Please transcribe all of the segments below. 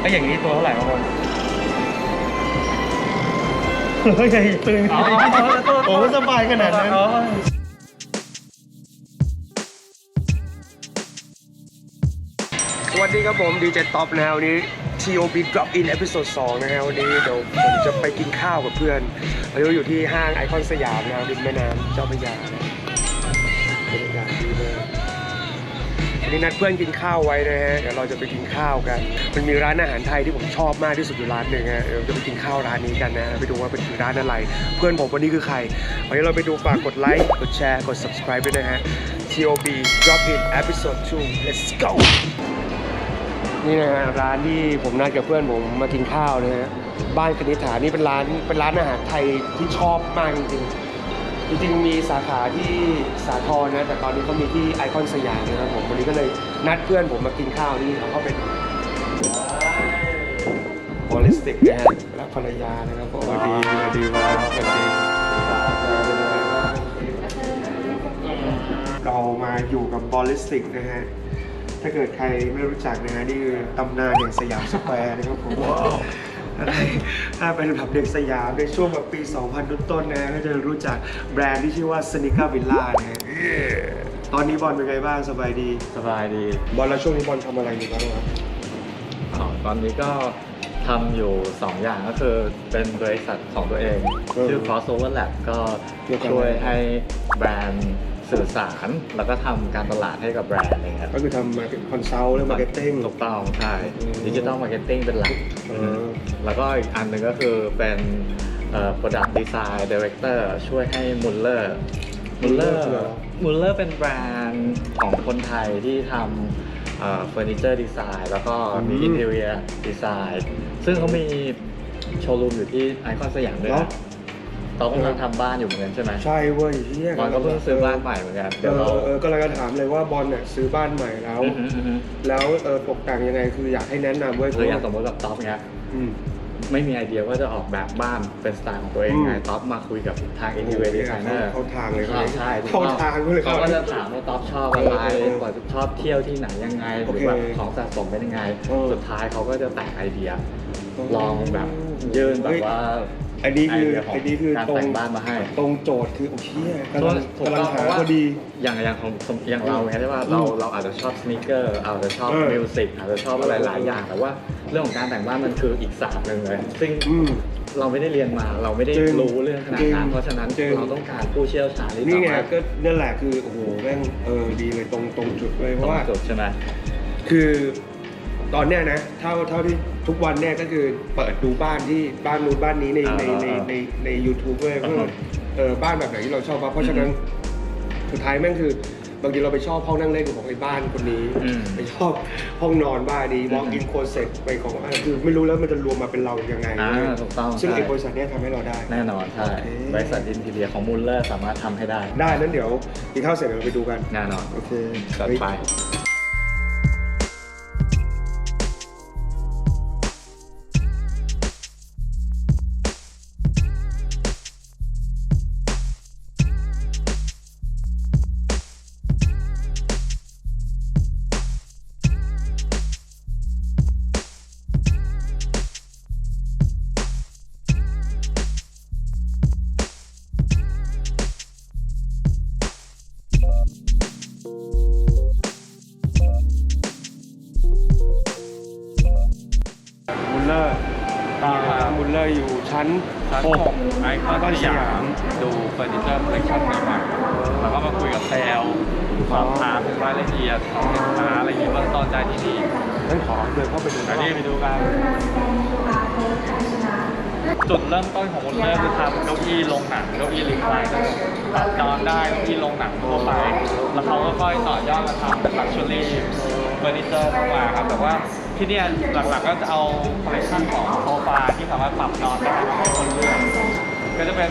ไอ้อย่างนี้ตัวเท่าไหร่ครับผมเฮ้ยตื่นอ๋อโทษโทษโอ้สบายขนาดนั้นอ๋อสวัสดีครับผมดีเจท็อปนะฮะวันนี้ TOB Drop In เอพิโซด2นะฮะวันนี้เดี๋ยวผมจะไปกินข้าวกับเพื่อนวันนี้เราอยู่ที่ห้างไอคอนสยามนะครับริมแม่น้ำเจ้าพระยานะบรรยากาศดีมาก วันนี้นัดเพื่อนกินข้าวไว้นะฮะ เดี๋ยวเราจะไปกินข้าวกัน มันมีร้านอาหารไทยที่ผมชอบมากที่สุดอยู่ร้านหนึ่งฮะ เดี๋ยวจะไปกินข้าวร้านนี้กันนะ ไปดูว่าเป็นร้านอะไร เพื่อนผมวันนี้คือใคร วันนี้เราไปดูฝากกดไลค์ กดแชร์ กด subscribe ด้วยนะฮะ TOB Drop In Episode 2 Let's go นี่นะฮะร้านที่ผมนัดกับเพื่อนผมมากินข้าวนะฮะ บ้านคณิษฐานี่เป็นร้านเป็นร้านอาหารไทยที่ชอบมากจริงๆ จริงๆมีสาขาที่สาทรนะ แต่ตอนนี้เขามีที่ไอคอนสยามนะครับผมวันนี้ก็เลยนัดเพื่อนผมมากินข้าวนี่เขาก็เป็นบอลิสติกนะฮะและภรรยานะครับผมสวัสดีสวัสดีครับสวัสดีเรามาอยู่กับบอลิสติกนะฮะถ้าเกิดใครไม่รู้จักนะฮะนี่คือตำนานแห่งสยามสแควร์นะครับผม ถ้าเป็นแบบเด็กสยามในช่วงแบบปี 2000 ต้นๆนะก็จะรู้จักแบรนด์ที่ชื่อว่าสนิ c าวิลล่านะฮะตอนนี้บอลเป็นไงบ้างสบายดี สบายดีบอลแล้วช่วงนี้บอลทำอะไรอยู่บ้างครับอ๋อตอนนี้ก็ทำอยู่ 2 อย่างก็คือเป็นบริษัทของตัวเอง ชื่อ Crossover Lab ก็ช่วยให้แบรนด์ สื่อสาร แล้วก็ทำการตลาดให้กับแบรนด์อะไรเงี้ยก็คือทำมาคอนซัลท์เรื่องมาร์เก็ตติ้ง ถูกต้องใช่อืม ดิจิ t a ลมาร์เก็ตติ้งเป็นหลักเออแล้วก็อีกอันหนึ่งก็คือเป็นเอ่อ Product Design Director ช่วยให้มุลเลอร์ มุลเลอร์ Muller คืออะไร มุลเลอร์เป็นแบรนด์ของคนไทยที่ทำเฟอร์นิเจอร์ดีไซน์แล้วก็มีอืมอินเท i รียดีไซน์ซึ่งเขามีโชว์รูมอยู่ที่ไอคอนสยามด้วยเหรอนะ ตอนกำลังทำบ้านอยู่เหมือนกันใช่ไหมใช่เว้ยเฮียบอลก็เพิ่งซื้อบ้านใหม่เหมือนกันเอเดี๋ยวอเราเออก็เลยจะถามเลยว่าบอลเนี่ยซื้อบ้านใหม่แล้ว อือฮึอือฮึ แล้วเออตกแต่งยังไงคืออยากให้แนะนำเว้ยหรืออย่างสมมติกับท็อปเนี้ยอืม ไม่มีไอเดียว่าจะออกแบบบ้านเป็นสไตล์ของตัวเองไงอืม ท็อปมาคุยกับทางอินทีเรียดีไซเนอร์เข้าทางเลยใช่ถูกเข้าต้องทางเลยเขาก็จะถามว่าท็อปชอบอะไรเออเออว่าชอบเที่ยวที่ไหนยังไงหโอรือเคแบบของสะสมเป็นยังไง เออ สุดท้ายเขาก็จะแตกไอเดีย ลองแบบยื่นแบบว่า อันนี้คือไอเดียของอันนี้คือการตรงแต่งบ้านมาให้ ตรงโจทย์คือโอ้เชี่ยกำถูลังกกำลังต้องหาเพราะว่าพอดี อย่างอย่างของอย่างเราไงที่ว่าเราเราอาจจะชอบสน e เกอร์อาจจะชอบเออมิวสิกอาจจะชอบอะไรหลายอย่าง แต่ว่าเรื่องของการแต่งบ้านมันคืออีกศาสตร์หนึ่งเลยซึ่งอืมเราไม่ได้เรียนมาเราไม่ได้จริงรู้เรื่องขนาดจรินั้นงเพราะฉะนั้นจริง เราต้องการผู้เชี่ยวชาญที่นี่สาไงมารถก็นั่นแหละคือโอ้โหแม่งเออดีเลยตรงตรงจุดเลยเพตรราะงว่า จุดใช่ไหม คือ ตอนเนี้ยนะเท่าเท่าที่ทุกวันเนี่ยก็คือเปิดดูบ้านที่บ้านนู้นบ้านนี้ในในในในใน u t u b e ด้วยว่าเออบ้านแบบไหนที่เราชอบบ้างเพราะฉะนั้นสุดท้ายแม่งคือบางทีเราไปชอบห้องนั่งเล่นของไอ้บ้านคนนี้ อืม ไปชอบห้องนอนบ้านนี้ walk in closet ไปของอะคือไม่รู้แล้วมันจะรวมมาเป็นเรายังไงอ่าถูกต้องซึ่งใช่ไอ้บริษัทเนี้ยทำให้เราได้ แน่นอนใช่โอเค บริษัทอินทีเรียของมูลเลอร์สามารถทำให้ได้ได้นั้นเดี๋ยวกินข้าวเสร็จเดี๋ยวเราไปดูกัน แน่นอนโอเคจัดเฮ้ย มุลเลอร์อยู่ชั้นชั้นหหกกไอคอนสยามดูเฟอร์นิเจอร์คอลเลคชั่นใหม่ๆแล้วก็มาคุยกับเซลล์สอบถามถึงรายละเอียดของสินค้าอะไรอย่างนี้เบื้องต้นได้ที่นี่งั้นขอเดินเข้าไปดูอันนี้ไปดูกันจุดเริ่มต้นของมูลเลอร์คือทำเก้าอี้ลงหนังเก้าอี้ลิงไลน์ปรับนอนได้เก้าอี้ลงหนังทั่วไป แล้วเขาก็ค่อยต่อยอดมาทำเป็นลักชัวรี่เฟอร์นิเจอร์เข้ามาครับแต่ว่า ที่เนี่ยหลักๆก็จะเอาคอลเลคชันของโซฟาที่สามารถปรับนอนได้ให้คนเลือกก็จะเป็น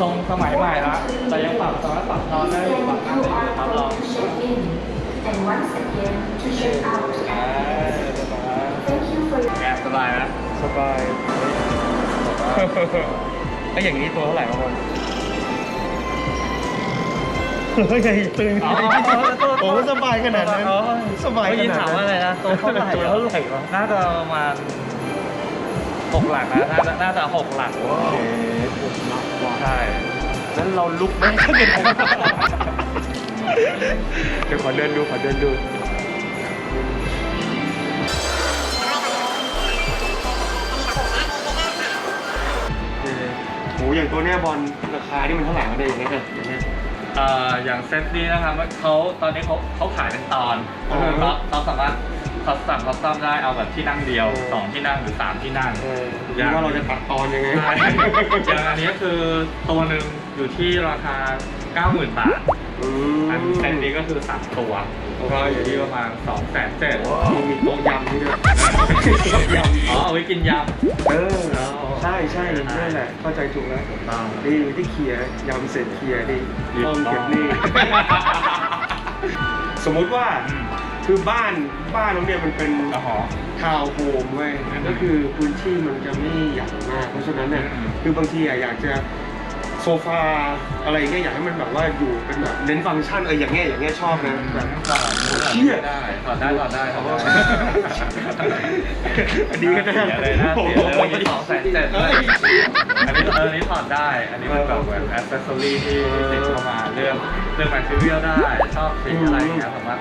ทรงสมัยใหม่ละแต่ยังปรับสามารถปรับนอนได้ปรับนั่งได้อยู่ครับลอง And once again, to check out. แอบสบายนะสบายไอ้อย่างนี้ตัวเท่าไหร่ครับผม เฮ้ยตึงอ๋อโทษโอ้สบายขนาดนั้นอ๋อ สบายขเมื่อกี้นาดถามนั้นว่าอะไรนะตัวเท่าไหร่ตัวเท่าไหร่วะน่าจะประมาณหกหลักนะน่าจะน่าจะหกหลักโอเคผมรักว่ะใช่นั้นเราลุกไหมเดี๋ยวขอเดินดูขอเดินดูโหอย่างตัวเนี้ยบอลราคาที่มันเท่าไหร่กันเองเนี่ยอย่างเงี้ย เอ่ออย่างเซตนี้นะครับเขาตอนนี้เขาเขาขายเป็นตอนอ๋อคือเขาเขาสามารถเขาสั่งคัสตอมได้เอาแบบที่นั่งเดียวอ๋อสองที่นั่งหรือสามที่นั่ง เออหรือว่าเราจะตัดตอนยังไง ใช่อย่างอันนี้คือตัวหนึ่งอยู่ที่ราคา 90,000 บาทอือันมเซตนี้ก็คือ 3 ตัวโอเค ก็อยู่ที่ประมาณ2 7 0 0 0มีโต๊ะยำที่ด้วยยำอ๋อเอาไว้กินยำ เออ ใช่ใช่นั่นแหละเข้าใจถูกแล้วต้องดีที่เคลียร์ยำเสร็จเคลียร์ดีหยิบห้องต่อเก็บนี่ สมมุติว่าคือบ้านบ้านน้องเนี่ยมันเป็นอ๋อทาวน์โฮมเว้ยก็คือพื้นที่มันจะไม่ใหญ่มากเพราะฉะนั้นเนี่ยอืมคือบางทีอะอยากจะโซฟาอะไรเงี้ยอยากให้มันแบบว่าอยู่เป็นแบบเน้นฟังก์ชันเอออย่างเงี้ยอย่างเงี้ยชอบนะแบบถอด เชี่ยได้ถอดได้ถอดได้ถอดได้อันนี้ก็ได้เสียเลยนะเสียเลยวันนี้สองแสนเจ็ดเลยอันนี้เอออันนี้ถอดได้ อันนี้เป็นแบบเหมือนแอสเซสซอรี่ที่ติดเข้ามาเรื่องเรื่องแมทเทียลได้ชอบสีอะไรเงี้ยสามารถ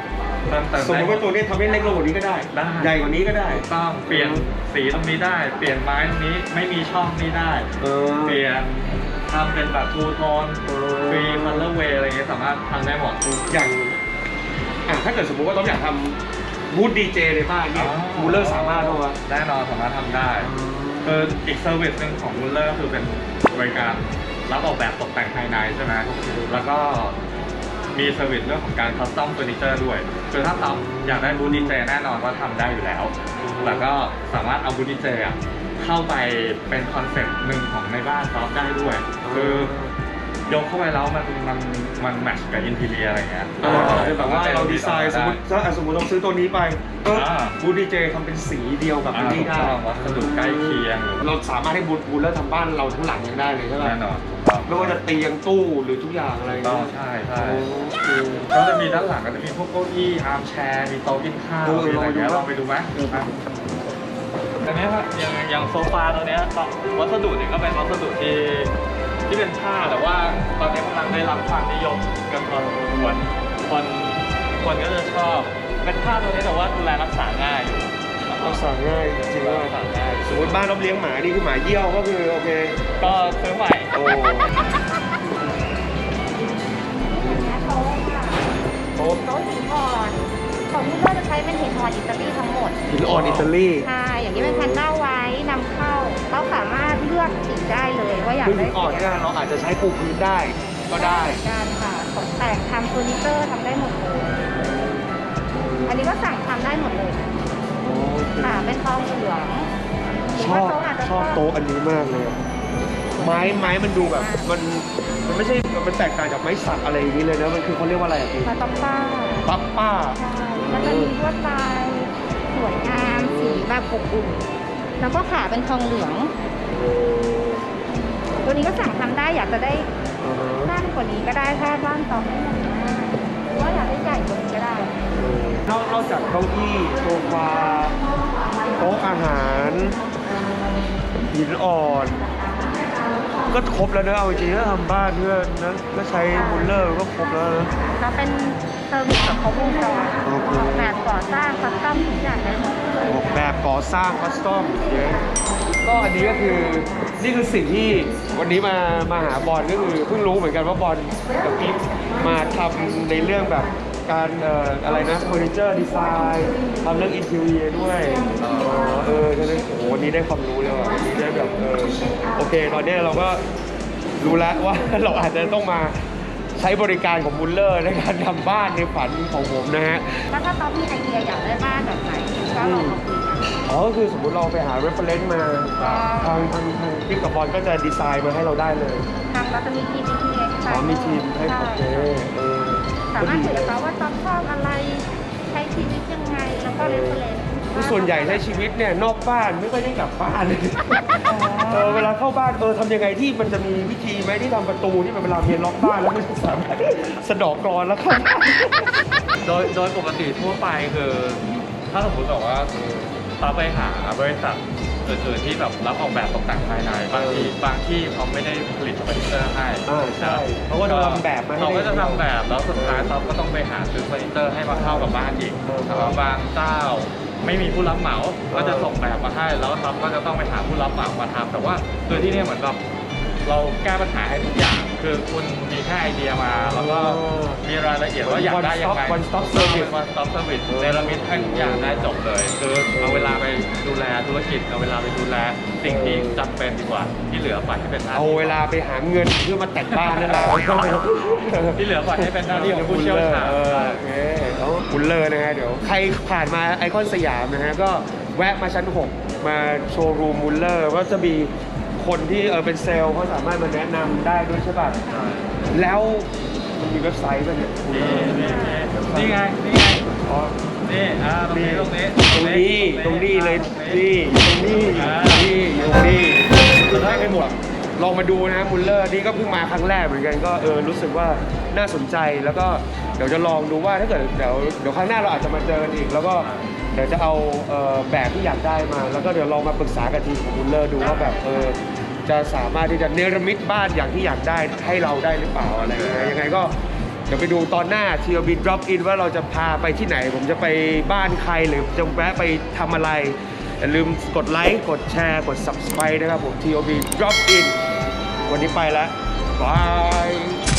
เพิ่มเติมสมมได้ติว่าตัวนี้ทำให้เล็กลงกว่านี้ก็ได้ได้ ใหญ่กว่านี้ก็ได้ต้องเปลี่ยนสีตรงนี้ได้ เปลี่ยนไม้ตรงนี้ไม่มีช่องนี้ได้เปลี่ยนทำเป็นแบบทูโทนเออฟรีคัลเลอร์เวย์อะไรเงี้ยสามารถทำได้หมดอย่าง อะถ้าเกิดสมมติว่าต้องอยากทำบูธดีเจในบ้านเนี่ยอ๋อบูลเลอร์สามารถป่าวะแน่นอนสามารถทำได้คืออีกเซอร์วิสหนึ่งของมูลเลอร์ก็คือเป็นบริการรับออกแบบตกแต่งภายในใช่ไหมแล้วก็มีเซอร์วิสเรื่องของการคัสตอมเฟอร์นิเจอร์ด้วยคือถ้าทำอยากได้บูธดีเจแน่นอนว่าทำได้อยู่แล้ว แล้วก็สามารถเอาบูธดีเจอะเข้าไปเป็นคอนเซ็ปต์หนึ่งของในบ้านซอฟได้ด้วย คือ ยกเข้าไปแล้วมันมันมันแมทช์กับอินทีเรียอะไรเงี้ยอ่าคือแบบว่าเราดีไซน์สมมติถ้าอะสมมติเราซื้อตัวนี้ไปก็อ่าบูธดีเจทำเป็นสีเดียวกับอ่าอันถูนี้กได้ต้องวัสดุใกล้เคียงหรือเราสามารถให้บูธบูลเลอร์ทำบ้านเราทั้งหลังยังได้เลยใช่ไหมแน่นอนไม่ว่าจะเตียงตู้หรือทุกอย่างอะไรถูกต้องใช่ใช่โอ้โหก็จะมีด้านหลังก็จะมีพวกเก้าอี้อาร์มแชร์มีโต๊ะกินข้าวเออมีอะไรเงี้ยลลอองงไปไปดูดูไหมอันนี้ครับอย่างอย่างโซฟาตัวเนี้ยก็วัสดุเนี่ยก็เป็นวัสดุที่ ที่เป็นผ้าแต่ว่าตอนนี้กำลังได้รับความนิยมกันพอสมควรคนคนก็จะชอบเป็นผ้าตัวนี้แต่ว่าดูแลรักษาง่ายอยู่ต้องสั่งง่ายจริงดูๆแลว่ารักษาง่ายสมมติบ้านเราเลี้ยงหมานี่คือหมาเยี่ยวก็คือโอเคก็ซื้อใหม่โอ้โต๊ะค่ะโต๊ะโต๊ะหินอ่อนของที่เราจะใช้เป็นหินอ่อนอิตาลีทั้งหมดหินอ่อนอิตาลีใช่อย่างนี้เป็นแพนด้าไว้นำเข้าเราสามารถเลือกสีได้เลยว่า อยากคือหิได้นอ่อนเนี่ยเราอาจจะใช้ปูพื้นได้ก็ได้การค่ะตกแต่งทำเฟอร์นิเจอร์ทำได้หมดเลย อันนี้ก็สั่งทำได้หมดเลยค่ะเป็นทองเหลืองหรืชว่าอบโต๊ะอาจจะชอบโต๊ะอันนี้มากเลยอะไม้ไม้มันดูแบบ มันมันไม่ใช่มันแตกต่างจากไม้สักอะไรอย่างนี้เลยนะมันคือเขาเรียกว่าอะไรอะพี่มาต้องป้าปั๊บป้า ใช่แล้วจะมีลวดลายสวยงามสีแบบอบอุ่นแล้วก็ขาเป็นทองเหลือง ตัวนี้ก็สั่งทำได้อยากจะได้อ่าฮะสั้นกว่านี้ก็ได้แค่บ้านตองไม่ใหญ่มากหรือว่าอยากได้ใหญ่กว่านี้ก็ได้นอกนอกจากเก้าอี้โซฟาโต๊ะอาหารหินอ่อน ก็ครบแล้วนะเอาจริงๆถ้าทำบ้านเพื่อนะก็ใช้มูลเลอร์ก็ครบแล้วนะเราเป็นเซอร์วิสกับครบวงจรโอเคออกแบบก่อสร้างคัสตอมทุกอย่างได้หมดเลยออกแบบก่อสร้างคัสตอมเยอะ ก็อันนี้ก็คือนี่คือสิ่งที่วันนี้มามาหาบอลก็คือเพิ่งรู้เหมือนกันว่าบอลกับกิ๊ฟมาทำในเรื่องแบบการเอ่ออะไรนะเฟอร์นิเจอร์ดีไซน์ทำเรื่องอินทีเรียด้วยเออฉะนั้นโอ้โหวันนี้ได้ความรู้เลยว่ะวันนี้ได้แบบเออโอเค ตอนนี้เราก็รู้แล้วว่า เราอาจจะต้องมาใช้บริการของบุลเลอร์ในการทำบ้านในฝันของผมนะฮะ แล้วถ้าตอนมีไอเดียอยากได้บ้านแบบไหนก็ลองมาคุย อ๋อก็คือสมมุติเราไปหา reference มาทางทางทางพี่กับบอลก็จะดีไซน์มาให้เราได้เลยทางเราจะมีทีมทีมอ๋อมีทีมให้โอเคเออสามารถคุยกับเขาว่าตอนชอบอะไรใช้ชีวิตยังไงแล้วก็เรฟเฟรนซ์คือส่วนใหญ่ใช้ชีวิตเนี่ยนอกบ้านไม่ค่อยได้กลับบ้านเลยเออเวลาเข้าบ้านเออทำยังไงที่มันจะมีวิธีไหมที่ทำประตูที่มันเวลาเมียล็อกบ้านแล้วไม่สามารถสะเดอกกรอนแล้วเข้าบ้านโดยโดยปกติทั่วไปคือ ถ้าสมมติแบบว่าเราไปหาบริษัทอื่นๆที่แบบรับออกแบบตกแต่งภายในบางทีบางที่เขาไม่ได้ผลิตเฟอร์นิเจอร์ให้อ่าใช่เขาก็จะทำแบบมาให้เขาก็จะทำแบบแล้วสุดท้ายเราก็ต้องไปหาซื้อเฟอร์นิเจอร์ให้มาเข้ากับบ้านอีกเออแต่ว่าบางเจ้าไม่มีผู้รับเหมาก็จะส่งแบบมาให้ แล้วเราก็จะต้องไปหาผู้รับเหมามาทำแต่ว่าคือที่เนี่ยเหมือนแบบ เราแก้ปัญหาให้ทุกอย่าง คือคุณมีแค่ไอเดียมา แล้วก็มีรายละเอียดว่าอยากได้ยังไง One stop service วันสต็อปเซอร์วิสเนรมิตให้ทุกอย่างได้จบเลย คือเอาเวลาไปดูแลธุรกิจ เอาเวลาไปดูแลสิ่งที่จำเป็นดีกว่า ที่เหลือปล่อยให้เป็นหน้าเอาที่เวลาไปหาเงินเพื่อมาแต่งบ้านนั่นแหละที่เหลือปล่อยให้เป็นหน้าที่ของผู้เชี่ยวชาญเออโอเคแล้วบุลเลอร์นะฮะเดี๋ยวใครผ่านมาไอคอนสยามนะฮะก็แวะมาชั้น 6 มาโชว์รูมบุลเลอร์ว่าจะมี คนที่เออเป็นเซลล์เขาสามารถมาแนะนำได้ด้วยใช่ป่ะแล้วมันมีเว็บไซต์ป่ะเนี่ยนี่นี่นี่ไง นี่ไง อ๋อนี่ อ่า ตรงนี้ ตรงนี้ ตรงนี้ตรงนี้เลยนี่ตรงนี้อ่านี่ตรงนี้จะได้ไปหมดลองมาดูนะมุลเลอร์นี่ก็เพิ่งมาครั้งแรกเหมือนกันก็เออรู้สึกว่าน่าสนใจแล้วก็เดี๋ยวจะลองดูว่าถ้าเกิดเดี๋ยวเดี๋ยวครั้งหน้าเราอาจจะมาเจอกันอีก แล้วก็เดี๋ยวจะเอาเอ่อแบบที่อยากได้มา แล้วก็เดี๋ยวลองมาปรึกษากับทีมของมุลเลอร์ดูว่าแบบเออ จะสามารถที่จะเนรมิตบ้านอย่างที่อยากได้ให้เราได้หรือเปล่าอะไรยังไงยังไงก็เดี๋ยวไปดูตอนหน้าทีวีดรอปอินว่าเราจะพาไปที่ไหน ผมจะไปบ้านใครหรือจะแวะไปทำอะไร อย่าลืมกดไลค์กดแชร์กด Subscribe นะครับผม TOB Drop In วันนี้ไปแล้วบาย